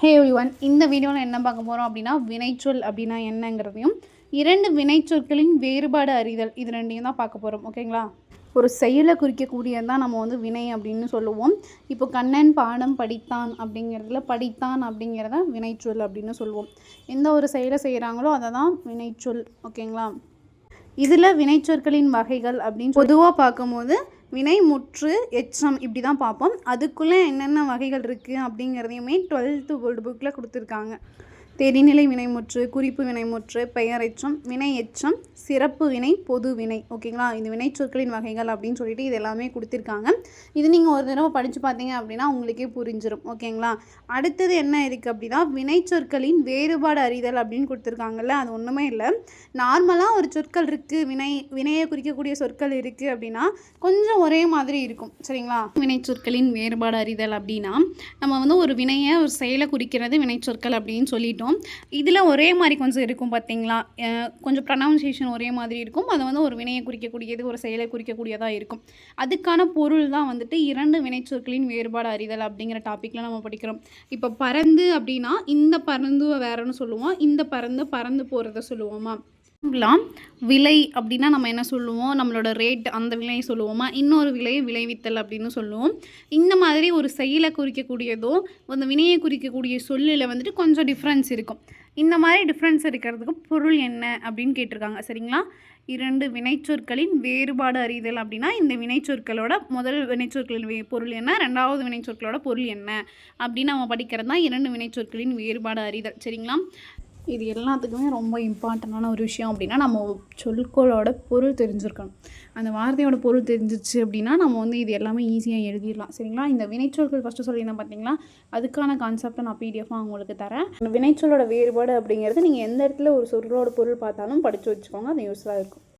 ஹே one இந்த வீடியோவில் என்ன பார்க்க போகிறோம் அப்படின்னா வினைச்சொல் அப்படின்னா என்னங்கிறதையும் இரண்டு வினைச்சொற்களின் வேறுபாடு அறிதல் இது ரெண்டையும் தான் பார்க்க போகிறோம் ஓகேங்களா ஒரு செயலை குறிக்கக்கூடியது தான் நம்ம வந்து வினை அப்படின்னு சொல்லுவோம். இப்போ கண்ணன் பாடம் படித்தான் அப்படிங்கிறதுல படித்தான் அப்படிங்கிறத வினைச்சொல் அப்படின்னு சொல்லுவோம். எந்த ஒரு செயலை செய்கிறாங்களோ அதை தான் வினைச்சொல் ஓகேங்களா இதில் வினைச்சொற்களின் வகைகள் அப்படின்னு பொதுவாக பார்க்கும்போது வினை முற்று எச்சம் இப்படி தான் பார்ப்போம். அதுக்குள்ளே என்னென்ன வகைகள் இருக்குது அப்படிங்கிறதையுமே டுவெல்த்து ஓல்டு புக்கில் கொடுத்துருக்காங்க. தெரிநிலை வினைமுற்று குறிப்பு வினைமுற்று பெயரெச்சம் வினை எச்சம் சிறப்பு வினை பொது வினை. ஓகேங்களா? இந்த வினைச்சொற்களின் வகைகள் அப்படின்னு சொல்லிட்டு இது எல்லாமே கொடுத்துருக்காங்க. இது நீங்கள் ஒரு தடவை படித்து பார்த்தீங்க அப்படின்னா உங்களுக்கே புரிஞ்சிடும் ஓகேங்களா? அடுத்தது என்ன இருக்குது அப்படின்னா வினைச்சொற்களின் வேறுபாடு அறிதல் அப்படின்னு கொடுத்துருக்காங்கல்ல அது ஒன்றுமே இல்லை. நார்மலாக ஒரு சொற்கள் இருக்குது வினை வினையை குறிக்கக்கூடிய சொற்கள் இருக்குது அப்படின்னா கொஞ்சம் ஒரே மாதிரி இருக்கும். சரிங்களா? வினைச்சொற்களின் வேறுபாடு அறிதல் அப்படின்னா நம்ம வந்து ஒரு வினையை ஒரு செயலை குறிக்கிறது வினைச்சொற்கள் அப்படின்னு சொல்லிட்டோம். இதில் ஒரே மாதிரி கொஞ்சம் இருக்கும் பார்த்தீங்களா கொஞ்சம் ப்ரனவுன்சியேஷன் ஒரே மாதிரி இருக்கும். அது வந்து ஒரு வினையை குறிக்கக்கூடியது ஒரு செயலை குறிக்கக்கூடியதாக இருக்கும். அதுக்கான பொருள் தான் வந்துட்டு இரண்டு வினைச்சொற்களின் வேறுபாடு அறிதல் அப்படிங்கிற டாப்பிக்கில் நம்ம படிக்கிறோம். இப்போ பறந்து அப்படின்னா இந்த பறந்து வேறன்னு சொல்லுவோம். இந்த பறந்து பறந்து போகிறத சொல்லுவோமா? லாம் விலை அப்படின்னா நம்ம என்ன சொல்லுவோம்? நம்மளோட ரேட் அந்த விலையை சொல்லுவோமா? இன்னொரு விலையை விளைவித்தல் அப்படின்னு சொல்லுவோம். இந்த மாதிரி ஒரு செயலை குறிக்கக்கூடியதோ அந்த வினையை குறிக்கக்கூடிய சொல்லில் வந்துட்டு கொஞ்சம் டிஃப்ரென்ஸ் இருக்கும். இந்த மாதிரி டிஃப்ரென்ஸ் இருக்கிறதுக்கு பொருள் என்ன அப்படின்னு கேட்டிருக்காங்க. சரிங்களா? இரண்டு வினைச்சொற்களின் வேறுபாடு அறிதல் அப்படின்னா இந்த வினைச்சொற்களோட முதல் வினைச்சொற்களின் பொருள் என்ன? ரெண்டாவது வினைச்சொற்களோட பொருள் என்ன? அப்படின்னு நம்ம படிக்கிறது தான் இரண்டு வினைச்சொற்களின் வேறுபாடு அறிதல். சரிங்களா? இது எல்லாத்துக்குமே ரொம்ப இம்பார்ட்டண்டான ஒரு விஷயம் அப்படின்னா நம்ம சொல்கோளோட பொருள் தெரிஞ்சிருக்கணும். அந்த வார்த்தையோட பொருள் தெரிஞ்சிச்சு அப்படின்னா நம்ம வந்து இது எல்லாமே ஈஸியாக எழுதிடலாம். சரிங்களா? இந்த வினைச்சொற்கள் ஃபஸ்ட்டு சொல்லியிருந்தேன் பார்த்தீங்களா அதுக்கான கான்செப்டை நான் பிடிஎஃபாக உங்களுக்கு தரேன். அந்த வினைச்சொல்லோட வேறுபாடு அப்படிங்கிறது நீங்கள் எந்த இடத்துல ஒரு சொற்களோட பொருள் பார்த்தாலும் படித்து வச்சுக்கோங்க. அது யூஸ்ஃபுல்லாக இருக்கும்.